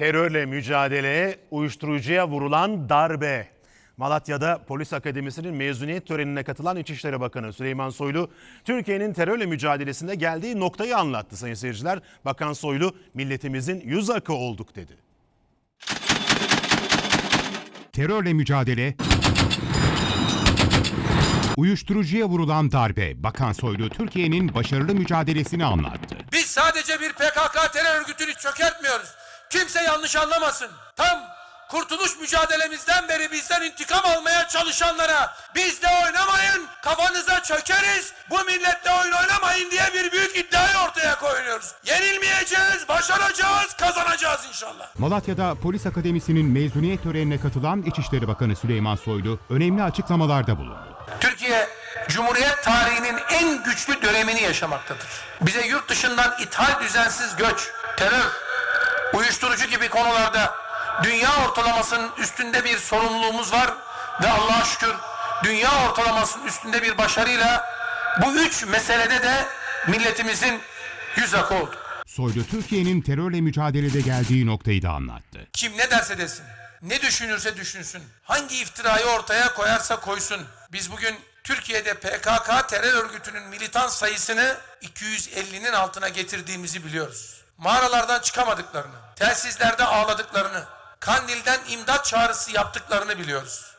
Terörle mücadeleye, uyuşturucuya vurulan darbe. Malatya'da Polis Akademisi'nin mezuniyet törenine katılan İçişleri Bakanı Süleyman Soylu, Türkiye'nin terörle mücadelesinde geldiği noktayı anlattı sayın seyirciler. Bakan Soylu, milletimizin yüz akı olduk dedi. Terörle mücadele, uyuşturucuya vurulan darbe. Bakan Soylu Türkiye'nin başarılı mücadelesini anlattı. Biz sadece bir PKK terör örgütünü çökertmiyoruz. Kimse yanlış anlamasın. Tam kurtuluş mücadelemizden beri bizden intikam almaya çalışanlara bizde oynamayın, kafanıza çökeriz, bu milletle oyun oynamayın diye bir büyük iddiayı ortaya koyuyoruz. Yenilmeyeceğiz, başaracağız, kazanacağız inşallah. Malatya'da Polis Akademisi'nin mezuniyet törenine katılan İçişleri Bakanı Süleyman Soylu önemli açıklamalarda bulundu. Türkiye Cumhuriyet tarihinin en güçlü dönemini yaşamaktadır. Bize yurt dışından ithal düzensiz göç, terör, uyuşturucu gibi konularda dünya ortalamasının üstünde bir sorumluluğumuz var ve Allah'a şükür dünya ortalamasının üstünde bir başarıyla bu üç meselede de milletimizin yüz akı oldu. Soylu Türkiye'nin terörle mücadelede geldiği noktayı da anlattı. Kim ne derse desin, ne düşünürse düşünsün, hangi iftirayı ortaya koyarsa koysun. Biz bugün Türkiye'de PKK terör örgütünün militan sayısını 250'nin altına getirdiğimizi biliyoruz. Mağaralardan çıkamadıklarını, telsizlerde ağladıklarını, Kandil'den imdat çağrısı yaptıklarını biliyoruz.